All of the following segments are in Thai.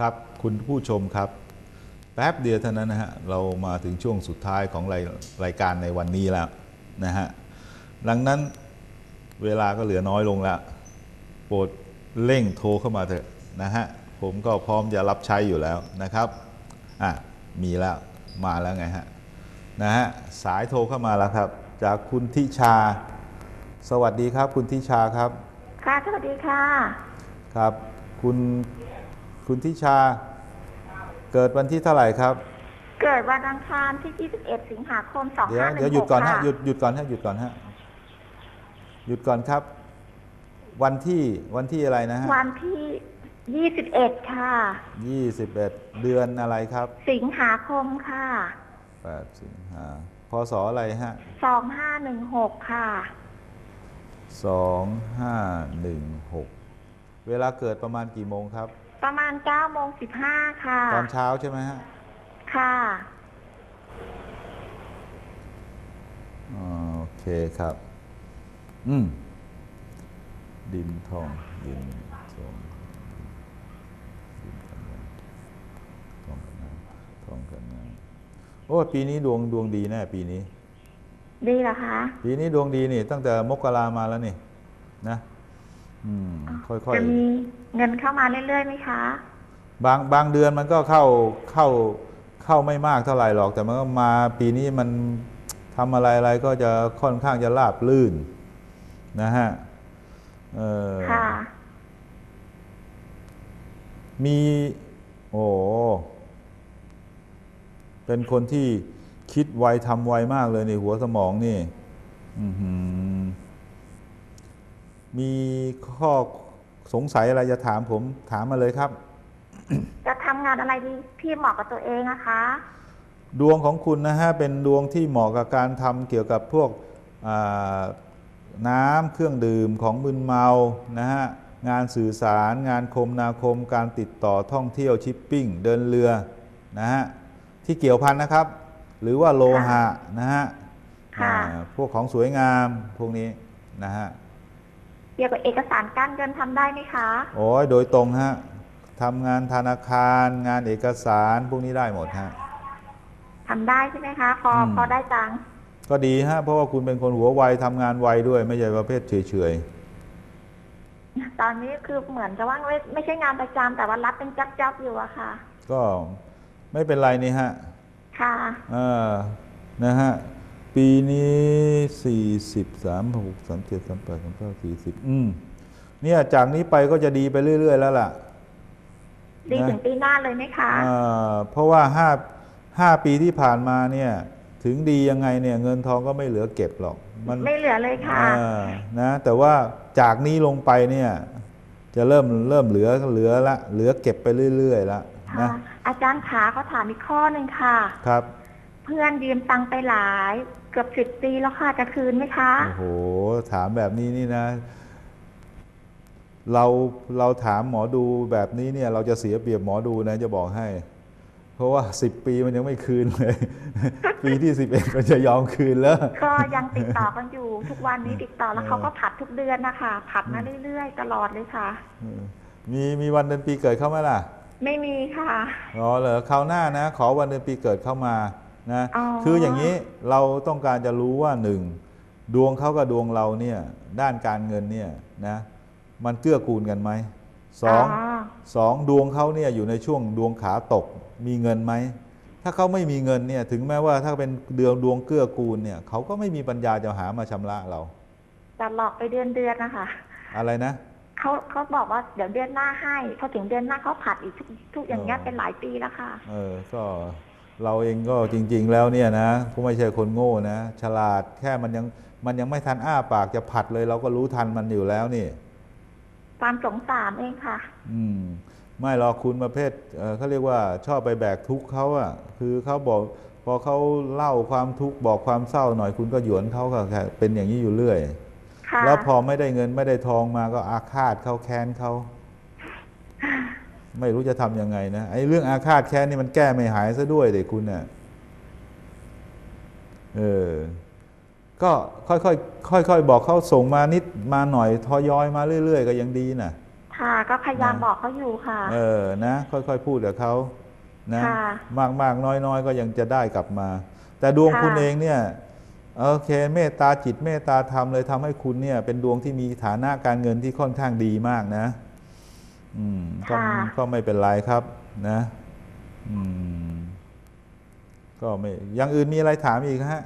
ครับคุณผู้ชมครับ แป๊บเดียวเท่านั้นนะฮะเรามาถึงช่วงสุดท้ายของรายรายการในวันนี้แล้วนะฮะดังนั้นเวลาก็เหลือน้อยลงแล้วโปรดเร่งโทรเข้ามาเถอะนะฮะผมก็พร้อมจะรับใช้อยู่แล้วนะครับอะมีแล้วมาแล้วไงฮะนะฮะสายโทรเข้ามาแล้วครับ จากคุณทิชา สวัสดีครับ คุณทิชาครับ ค่ะสวัสดีค่ะ ครับ คุณ คุณทิชา เกิดวันที่เท่าไหร่ครับ เกิดวันอังคารที่ 21 สิงหาคมเดี๋ยว2516เดี๋ยวหยุดก่อนฮะค่ะหยุดหยุดก่อนฮะหยุดก่อนฮะหยุดก่อนครับ วันที่วันที่อะไรนะฮะวันที่ 21 ค่ะยี่สิบเอ็ดเดือนอะไรครับ สิงหาคมค่ะแปดสิงหาพศอะไรฮะ 2516 ค่ะสองห้าหนึ่งหกเวลาเกิดประมาณกี่โมงครับ ประมาณ9โมง15ค่ะ ตอนเช้าใช่ไหมฮะค่ะอ๋อโอเคครับ อืม ดินทอง ดินทองดินกันน้ำทองกันน้ำทองกันน้ำโอ้ปีนี้ดวงดวงดีแน่ปีนี้ ดีเหรอคะ ปีนี้ดวงดีนี่ ตั้งแต่มกรามาแล้วนี่ นะ อืม ค่อยจะมี เงินเข้ามาเรื่อยๆไหมคะๆบางบางเดือนมันก็เข้าเข้าเข้าไม่มากเท่าไหร่หรอก แต่มันก็มาปีนี้มันทำอะไรอะไรก็จะค่อนข้างจะราบลื่น นะฮะเออค่ะ มี โอ้เป็นคนที่คิดไวทำไวมากเลยในหัวสมองนี่อือหือมีข้อ สงสัยอะไรจะถามผมถามมาเลยครับ จะทำงานอะไรดีที่เหมาะกับตัวเองนะคะ ดวงของคุณนะฮะเป็นดวงที่เหมาะกับการทำเกี่ยวกับพวกอ่าน้ำเครื่องดื่มของมึนเมานะฮะงานสื่อสารงานคมนาคม การติดต่อท่องเที่ยวชิปปิ้ง เดินเรือนะฮะที่เกี่ยวพันนะครับ หรือว่าโลหะนะฮะค่ะ อ่าพวกของสวยงามพวกนี้นะฮะเกี่ยวกับเอกสารการเงินทำได้ไหมคะโอ้ยโดยตรงฮะทำงานธนาคารงานเอกสารพวกนี้ได้หมดฮะทำได้ใช่ไหมคะ พออืมพอได้ตังค์ก็ดีฮะเพราะว่าคุณเป็นคนหัวไวทำงานไวด้วย ไม่ใช่ประเภทเฉยตอนนี้คือเหมือนกับว่าไม่ไม่ใช่งานประจำแต่ว่ารับเป็นจับๆอยู่อะค่ะๆก็ไม่เป็นไรนี่ฮะ ค่ะ เออนะฮะ ปีนี้สี่สิบสามหกสามเจ็ดสามแปดสามเก้าสี่สิบอืมเนี่ยจากนี้ไปก็จะดีไปเรื่อย ๆ แล้วล่ะ ดีนะถึงปีหน้าเลยไหมคะอ่าเพราะว่าห้าห้าปีที่ผ่านมาเนี่ย ถึงดียังไงเนี่ย เงินทองก็ไม่เหลือเก็บหรอก มันไม่เหลือเลยค่ะอ่านะ แต่ว่าจากนี้ลงไปเนี่ย จะเริ่มเริ่มเหลือเหลือละ เหลือเก็บไปเรื่อยๆละค่ะนะอาจารย์ขาเขาถามอีกข้อหนึ่งค่ะ ครับ เพื่อนยืมตังค์ไปหลาย เกือบสิบปีแล้วค่ะจะคืนไหมคะ โอ้โห ถามแบบนี้นี่นะ เราเราถามหมอดูแบบนี้เนี่ย เราจะเสียเปรียบหมอดูนะจะบอกให้ เพราะว่าสิบปีมันยังไม่คืนเลย ปีที่สิบเอ็ดมันจะยอมคืนแล้ว ก็ยังติดต่อกันอยู่ ทุกวันนี้ติดต่อแล้วเขาก็ผัดทุกเดือนนะคะผัดมาเรื่อยๆ ตลอดเลยค่ะเออมีมีวันเดือนปีเกิดเข้าไหมล่ะ ไม่มีค่ะ อ๋อเหรอคราวหน้านะ ขอวันเดือนปีเกิดเข้ามา นะอ๋อคืออย่างนี้เราต้องการจะรู้ว่าหนึ่งดวงเขากับดวงเราเนี่ยด้านการเงินเนี่ยนะมันเกื้อกูลกันไหมสองสองดวงเขาเนี่ยอยู่ในช่วงดวงขาตกมีเงินไหมถ้าเขาไม่มีเงินเนี่ยถึงแม้ว่าถ้าเป็นเดือนดวงเกื้อกูลเนี่ยเขาก็ไม่มีปัญญาจะหามาชำระเราแต่หลอกไปเดือนเดือนๆนะคะ อะไรนะเขาเขาบอกว่าเดี๋ยวเดือนหน้าให้พอถึงเดือนหน้าเขาผัดอีกทุกทุกอย่างเงี้ยอ๋อเป็นหลายปีแล้วค่ะ เออก็ เราเองก็จริง ๆ แล้วเนี่ยนะก็ไม่ใช่คนโง่นะ ฉลาดแค่มันยังมันยังไม่ทันอ้าปากจะผัดเลย เราก็รู้ทันมันอยู่แล้วนี่ ความสงสารเองค่ะ อืม ไม่หรอกคุณประเภทเอ่อเขาเรียกว่าชอบไปแบกทุกข์เขาอะคือเขาบอกพอเขาเล่าความทุกข์บอกความเศร้าหน่อยคุณก็หยวนเขาก็แค่เป็นอย่างนี้อยู่เรื่อยค่ะแล้วพอไม่ได้เงินไม่ได้ทองมาก็อาฆาตเขาแค้นเขา ไม่รู้จะทำยังไงนะไอ้เรื่องอาฆาตแค้นนี่มันแก้ไม่หายซะด้วยเด็กคุณเน่ะเออก็ค่อยๆค่อยๆบอกเขาส่งมานิดมาหน่อยทอยอยมาเรื่อย ๆ ก็ยังดีน่ะทค่ะ ก็พยายามนะบอกเขาอยู่ค่ะ เออนะ ค่อยๆพูดกับเขานะค่ะมากมากน้อยน้อยๆก็ยังจะได้กลับมา แต่ดวงค่ะคุณเองเนี่ยโอเคเมตตาจิตเมตตาธรรมเลยทำให้คุณเนี่ย เป็นดวงที่มีฐานะการเงินที่ค่อนข้างดีมากนะ อืมก็ค่ะก็ไม่เป็นไรครับนะ อืม ก็ไม่อย่างอื่นมีอะไรถามอีกฮะ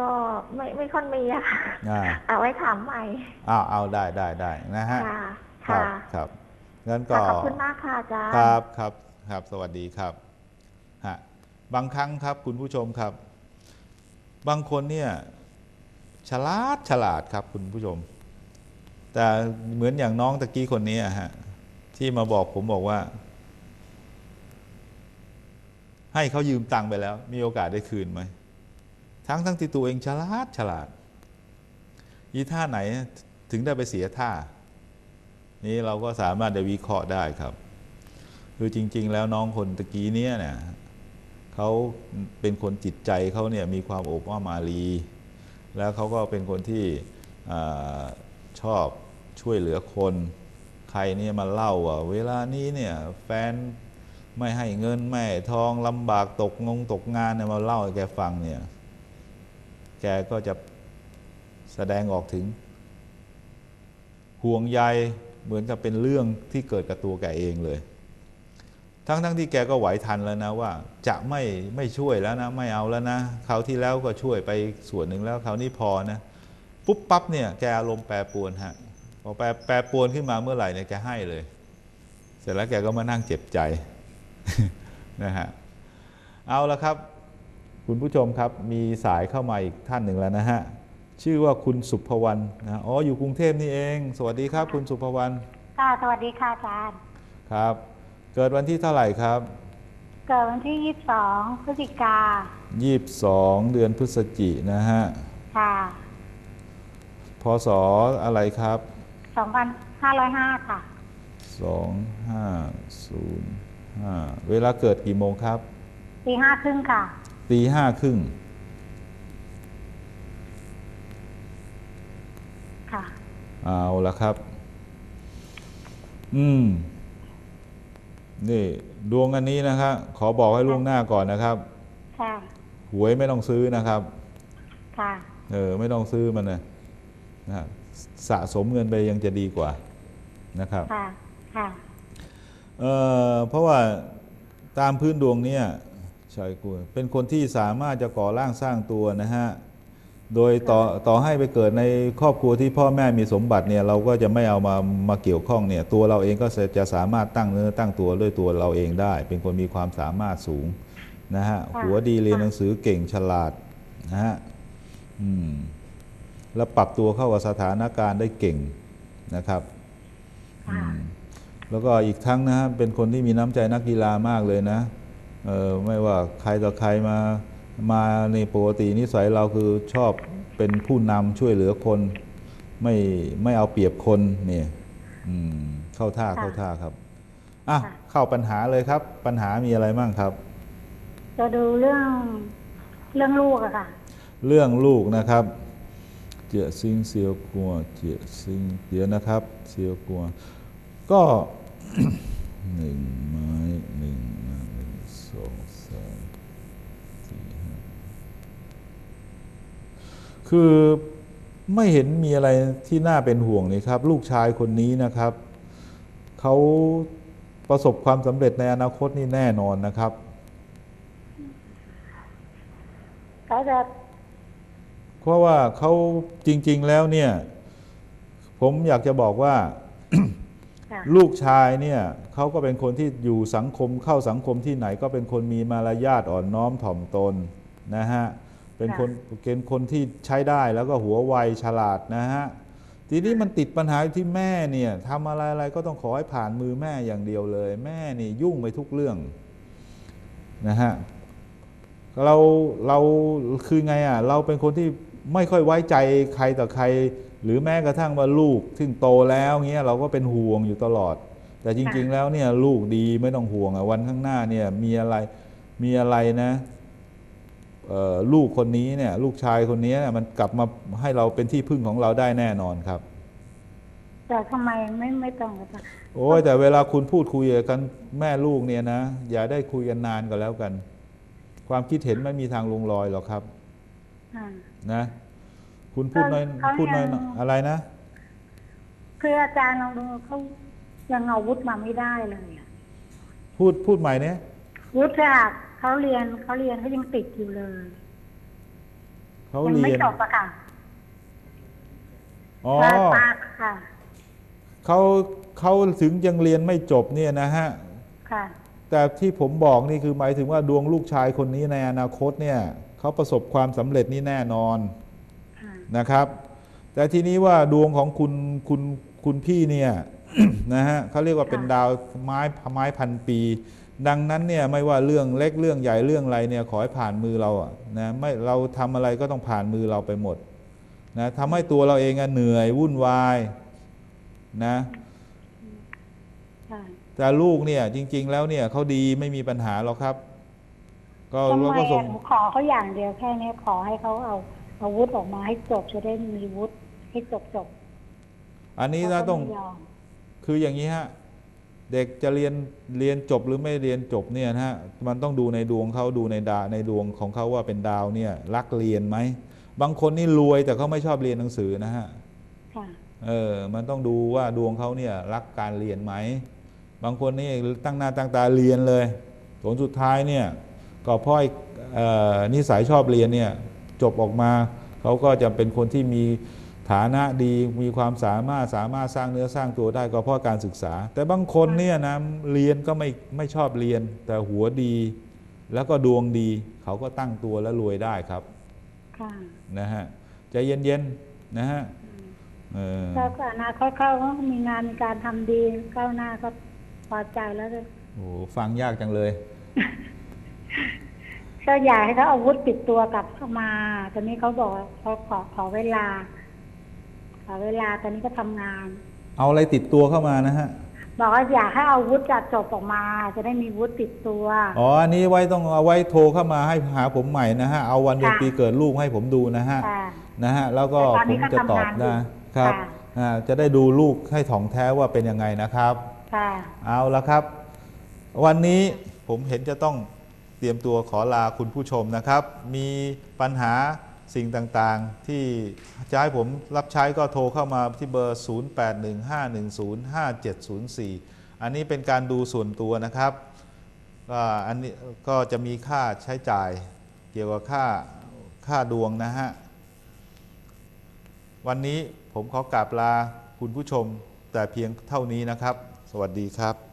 ก็ไม่ไม่ค่อยมีอะค่ะอ่าเอาไว้ถามใหม่เอาเอาได้ได้ได้นะฮะค่ะครัค่ะบครับงั้นก็ค่ะขอบคุณมากค่ะอาจารย์ครับครับครับ สวัสดีครับฮะบางครั้งครับคุณผู้ชมครับ บางคนเนี่ย ฉลาดฉลาดครับคุณผู้ชม แต่เหมือนอย่างน้องตะกี้คนนี้ฮะที่มาบอกผมบอกว่า ให้เขายืมตังค์ไปแล้ว มีโอกาสได้คืนไหมทั้งทั้งที่ตัวเองฉลาดฉลาดอีท่าไหนถึงได้ไปเสียท่า นี่เราก็สามารถได้วิเคราะห์ได้ครับ คือจริง ๆ แล้วน้องคนตะกี้เนี้ยเนี่ยเขาเป็นคนจิตใจเขาเนี่ยมีความโอบอ้อมอารี แล้วเขาก็เป็นคนที่อชอบ ช่วยเหลือคน ใครเนี่ยมาเล่าว่าเวลานี้เนี่ยแฟนไม่ให้เงินไม่ทองลำบากตกงงตกงานเนี่ยมาเล่าให้แกฟังเนี่ย แกก็จะแสดงออกถึง ห่วงใยเหมือนกับเป็นเรื่องที่เกิดกับตัวแกเองเลย ทั้งทั้งที่แกก็ไหวทันแล้วนะว่า จะไม่ไม่ช่วยแล้วนะ ไม่เอาแล้วนะคราวที่แล้วก็ช่วยไปส่วนหนึ่งแล้วคราวนี้พอนะ ปุ๊บปั๊บเนี่ยแกอารมณ์แปรปรวนฮะ พอแปรแปรปรวนขึ้นมาเมื่อไหร่เนี่ยแกให้เลย เสร็จแล้วแกก็มานั่งเจ็บใจนะฮะเอาละครับ คุณผู้ชมครับมีสายเข้ามาอีกท่านหนึ่งแล้วนะฮะชื่อว่าคุณสุภวรรณนะอ๋ออยู่กรุงเทพนี่เอง สวัสดีครับ คุณสุภวรรณค่ะสวัสดีค่ะอาจารย์ครับ เกิดวันที่เท่าไหร่ครับ เกิดวันที่ 22 พฤศจิกา 22 เดือนพฤศจินะฮะค่ะพศอะไรครับ 2505 ค่ะ 2505 เวลาเกิดกี่โมงครับตีห้าครึ่งค่ะ ตีห้าครึ่งค่ะ เอาละครับ อืม นี่ดวงอันนี้นะครับขอบอกให้ล่วงหน้าก่อนนะครับ ค่ะหวยไม่ต้องซื้อนะครับ ค่ะ เออ ไม่ต้องซื้อมันนะนะฮะ สะสมเงินไปยังจะดีกว่านะครับค่ะค่ะเอ่อเพราะว่าตามพื้นดวงเนี่ยชายกุลเป็นคนที่สามารถจะก่อร่างสร้างตัวนะฮะโดยต่อต่อให้ไปเกิดในครอบครัวที่พ่อแม่มีสมบัติเนี่ยเราก็จะไม่เอามามาเกี่ยวข้องเนี่ยตัวเราเองก็จะสามารถตั้งเนื้อตั้งตัวด้วยตัวเราเองได้ เป็นคนมีความสามารถสูงนะฮะค่ะหัวดีเรียนหนังสือเก่งฉลาดนะฮะอืม แล้วปรับตัวเข้ากับสถานการณ์ได้เก่งนะครับค่ะแล้วก็อีกทั้งนะฮะเป็นคนที่มีน้ำใจนักกีฬามากเลยนะเออไม่ว่าใครต่อใครมามาในปกตินิสัยเราคือชอบเป็นผู้นำช่วยเหลือคน ไม่ไม่เอาเปรียบคนเนี่ยอืมเข้าท่าค่ะเข้าท่าครับอะค่ะเข้าปัญหาเลยครับ ปัญหามีอะไรบ้างครับ จะดูเรื่องเรื่องลูกอะค่ะ เรื่องลูกนะครับ เจียซิงเซียวกัวเจียซิงเดี๋ยวนะครับเซียวกัวก็หนึ่งไม้หนึ่งนหนึ่งสองสามสี่ห้าคือไม่เห็นมีอะไรที่น่าเป็นห่วงเลยครับ ลูกชายคนนี้นะครับ เขาประสบความสำเร็จในอนาคตนี่แน่นอนนะครับก็จะ เพราะว่าเขาจริง ๆ แล้วเนี่ย ผมอยากจะบอกว่าค่ะลูกชายเนี่ยเขาก็เป็นคนที่อยู่สังคมเข้าสังคมที่ไหนก็เป็นคนมีมารยาทอ่อนน้อมถ่อมตนนะฮะเป็นคนเป็นคนที่ใช้ได้แล้วก็หัวไวฉลาดนะฮะทีนี้มันติดปัญหาที่แม่เนี่ยทำอะไรอะไรก็ต้องขอให้ผ่านมือแม่อย่างเดียวเลย แม่นี่ยุ่งไปทุกเรื่องนะฮะเราเราคือไงอะเราเป็นคนที่ ไม่ค่อยไว้ใจใครต่อใคร หรือแม้กระทั่งว่าลูก ซึ่งโตแล้วเงี้ยเราก็เป็นห่วงอยู่ตลอด แต่จริง ๆ แล้วเนี่ยลูกดีไม่ต้องห่วงอะวันข้างหน้าเนี่ยมีอะไรมีอะไรนะเอ่อลูกคนนี้เนี่ยลูกชายคนนี้เนี่ยมันกลับมาให้เราเป็นที่พึ่งของเราได้แน่นอนครับแสแต่ทำไมไม่ไม่ตรงกับอาจารย์โอ้ยแต่เวลาคุณพูดคุยกันแม่ลูกเนี่ยนะ อย่าได้คุยกันนานก็แล้วกัน ความคิดเห็นไม่มีทางลงรอยหรอกครับอ่า นะ คุณพูดน้อยเขาพูดน้อยยัง อะไรนะ คืออาจารย์ลองดูเขายังเอาวุฒิมาไม่ได้เลยอะพูดพูดใหม่เนี่ยวุฒิอะเขาเรียนเขาเรียนเขายังติดอยู่เลยเขายัเรีไม่ยนจบอะค่ะอ๋อใช่ปากค่ะเขาเขาถึงยังเรียนไม่จบเนี่ยนะฮะ ค่ะ แต่ที่ผมบอกนี่คือหมายถึงว่าดวงลูกชายคนนี้ในอนาคตเนี่ย เขาประสบความสำเร็จนี่แน่นอนค่ะนะครับ แต่ทีนี้ว่าดวงของคุณคุณคุณพี่เนี่ยนะฮะเขาเรียกว่าเป็นดาวไม้ไม้พันปี ดังนั้นเนี่ยไม่ว่าเรื่องเล็กเรื่องใหญ่เรื่องอะไรเนี่ยขอให้ผ่านมือเราอะนะไม่เราทำอะไรก็ต้องผ่านมือเราไปหมดนะทำให้ตัวเราเองอะเหนื่อยวุ่นวายนะค่ะแต่ลูกเนี่ยจริง ๆ แล้วเนี่ยเขาดีไม่มีปัญหาหรอกครับ ก็ทำไมเราก็ส่อะงหนูขอเขาอย่างเดียวแค่นี้ขอให้เขาเอาเอาวุฒิออกมาให้จบจะได้มีวุฒิให้จบจบอันนี้เขานะก็ต้องไม่ยอมคืออย่างนี้ฮะ เด็กจะเรียนเรียนจบหรือไม่เรียนจบเนี่ยนะฮะมันต้องดูในดวงเขาดูในดาในดวงของเขาว่าเป็นดาวเนี่ยรักเรียนไหมบางคนนี่รวยแต่เขาไม่ชอบเรียนหนังสือนะฮะค่ะ เออมันต้องดูว่าดวงเขาเนี่ยรักการเรียนไหมบางคนนี่ตั้งหน้าตั้งตาเรียนเลยผลสุดท้ายเนี่ย ก็เพราะไอ้เอ่อนิสัยชอบเรียนเนี่ยจบออกมาเขาก็จะเป็นคนที่มีฐานะดีมีความสามารถสามารถสร้างเนื้อสร้างตัวได้ก็เพราะการศึกษา แต่บางคนเนี่ยนะเรียนก็ไม่ไม่ชอบเรียน แต่หัวดี แล้วก็ดวงดี เขาก็ตั้งตัวและรวยได้ครับค่ะนะฮะใจเย็นๆนะฮะเออแล้วก็อนาคตเขาก็มีงานมีการทำดีก้าวหน้าก็พอใจแล้วเลยโอ้โหฟังยากจังเลย ก็อยากให้เขาเอาอาวุธติดตัวกลับเข้ามา ตอนนี้เขาบอกว่าเขาขอขอเวลา ขอเวลาตอนนี้ก็ทำงาน เอาอะไรติดตัวเข้ามานะฮะ บอกว่าอยากให้เอาอาวุธจัดจบออกมา จะได้มีวุธติดตัว อ๋อ อันนี้ไว้ต้องเอาไว้โทรเข้ามาให้หาผมใหม่นะฮะ เอาวันเดือนค่ะปีเกิดลูกให้ผมดูนะฮะค่ะนะฮะ แล้วก็แต่ตอนผนี้มก็จะตอบทำงานอยู่นะครับค่ะอ่าจะได้ดูลูกให้ถ่องแท้ว่าเป็นยังไงนะครับค่ะเอาละครับ วันนี้ผมเห็นจะต้อง เตรียมตัวขอลาคุณผู้ชมนะครับ มีปัญหาสิ่งต่างๆ ที่จะให้ผมรับใช้ก็โทรเข้ามาที่เบอร์ 0815105704 อันนี้เป็นการดูส่วนตัวนะครับก็อันนี้ก็จะมีค่าใช้จ่ายเกี่ยวกับค่าค่าดวงนะฮะ วันนี้ผมขอกราบลาคุณผู้ชมแต่เพียงเท่านี้นะครับ สวัสดีครับ